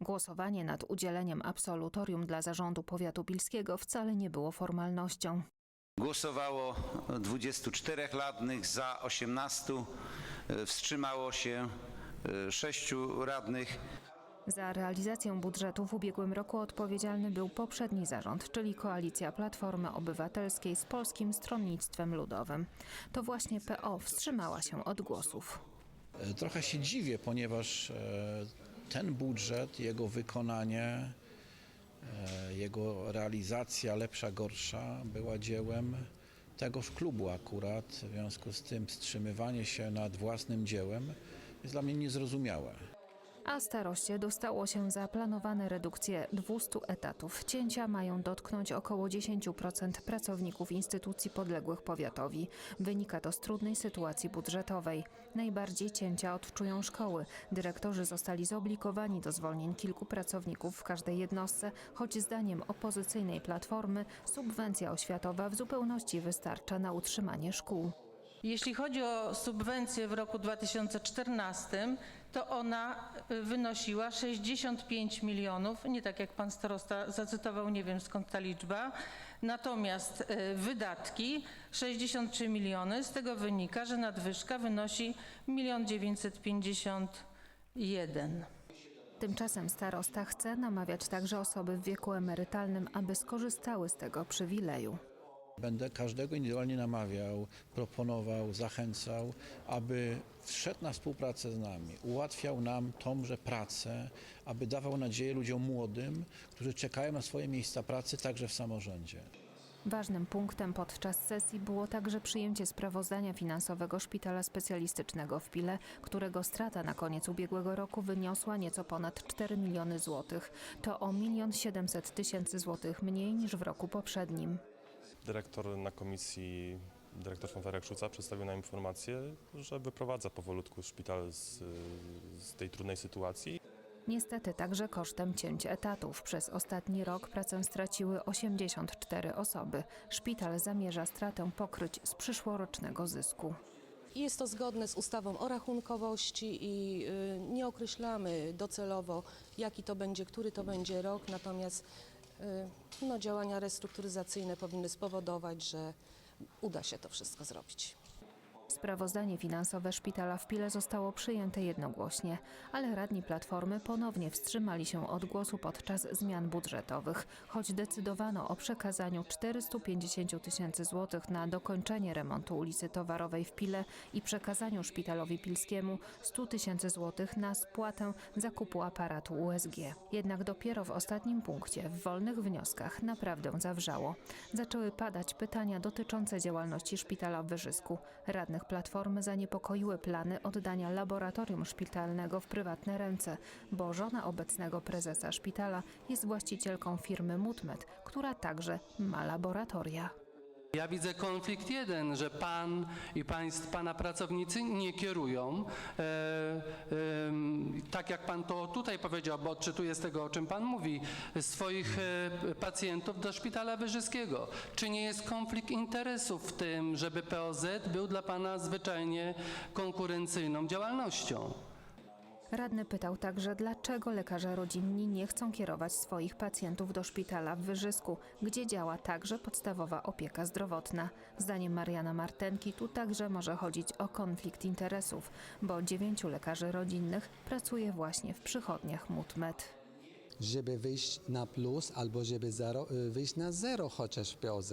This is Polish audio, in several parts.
Głosowanie nad udzieleniem absolutorium dla zarządu powiatu pilskiego wcale nie było formalnością. Głosowało 24 radnych, za 18, e, wstrzymało się 6 radnych. Za realizację budżetu w ubiegłym roku odpowiedzialny był poprzedni zarząd, czyli koalicja Platformy Obywatelskiej z Polskim Stronnictwem Ludowym. To właśnie PO wstrzymała się od głosów. E, Trochę się dziwię, ponieważ e, ten budżet, jego wykonanie, e, jego realizacja lepsza, gorsza była dziełem tegoż klubu akurat. W związku z tym wstrzymywanie się nad własnym dziełem jest dla mnie niezrozumiałe. A staroście dostało się za planowane redukcje 200 etatów. Cięcia mają dotknąć około 10% pracowników instytucji podległych powiatowi. Wynika to z trudnej sytuacji budżetowej. Najbardziej cięcia odczują szkoły. Dyrektorzy zostali zobligowani do zwolnień kilku pracowników w każdej jednostce, choć zdaniem opozycyjnej platformy subwencja oświatowa w zupełności wystarcza na utrzymanie szkół. Jeśli chodzi o subwencję w roku 2014, to ona y, wynosiła 65 milionów, nie tak jak pan starosta zacytował, nie wiem skąd ta liczba. Natomiast y, wydatki 63 miliony, z tego wynika, że nadwyżka wynosi 1 951 Tymczasem starosta chce namawiać także osoby w wieku emerytalnym, aby skorzystały z tego przywileju. Będę każdego indywidualnie namawiał, proponował, zachęcał, aby wszedł na współpracę z nami, ułatwiał nam tąże pracę, aby dawał nadzieję ludziom młodym, którzy czekają na swoje miejsca pracy także w samorządzie. Ważnym punktem podczas sesji było także przyjęcie sprawozdania finansowego Szpitala Specjalistycznego w Pile, którego strata na koniec ubiegłego roku wyniosła nieco ponad 4 miliony złotych. To o 1 700 tysięcy złotych mniej niż w roku poprzednim. Dyrektor na komisji, dyrektor Fontarek Szuca przedstawił nam informację, że wyprowadza powolutku szpital z, z tej trudnej sytuacji. Niestety także kosztem cięć etatów. Przez ostatni rok pracę straciły 84 osoby. Szpital zamierza stratę pokryć z przyszłorocznego zysku. Jest to zgodne z ustawą o rachunkowości i y, nie określamy docelowo, jaki to będzie, który to będzie rok, natomiast no, działania restrukturyzacyjne powinny spowodować, że uda się to wszystko zrobić. Sprawozdanie finansowe szpitala w Pile zostało przyjęte jednogłośnie, ale radni Platformy ponownie wstrzymali się od głosu podczas zmian budżetowych, choć decydowano o przekazaniu 450 tysięcy złotych na dokończenie remontu ulicy Towarowej w Pile i przekazaniu szpitalowi pilskiemu 100 tysięcy złotych na spłatę zakupu aparatu USG. Jednak dopiero w ostatnim punkcie, w wolnych wnioskach, naprawdę zawrzało. Zaczęły padać pytania dotyczące działalności szpitala w Wyżysku. Radnych Platformy zaniepokoiły plany oddania laboratorium szpitalnego w prywatne ręce, bo żona obecnego prezesa szpitala jest właścicielką firmy Mutmed, która także ma laboratoria. Ja widzę konflikt jeden, że pan i państw, pana pracownicy nie kierują, e, em, tak jak pan to tutaj powiedział, bo odczytuję z tego, o czym pan mówi, swoich e, pacjentów do szpitala wyżyskiego. Czy nie jest konflikt interesów w tym, żeby POZ był dla pana zwyczajnie konkurencyjną działalnością? Radny pytał także, dlaczego lekarze rodzinni nie chcą kierować swoich pacjentów do szpitala w Wyżysku, gdzie działa także podstawowa opieka zdrowotna. Zdaniem Mariana Martenki tu także może chodzić o konflikt interesów, bo dziewięciu lekarzy rodzinnych pracuje właśnie w przychodniach MUTMED. żeby wyjść na plus albo żeby zero, y, wyjść na zero chociaż w POZ,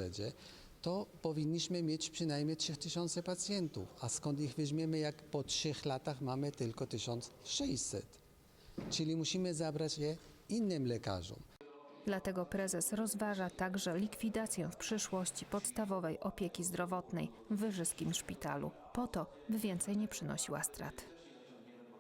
to powinniśmy mieć przynajmniej 3000 pacjentów. A skąd ich weźmiemy, jak po trzech latach mamy tylko 1600? Czyli musimy zabrać je innym lekarzom. Dlatego prezes rozważa także likwidację w przyszłości podstawowej opieki zdrowotnej w Wyżyskim Szpitalu, po to, by więcej nie przynosiła strat.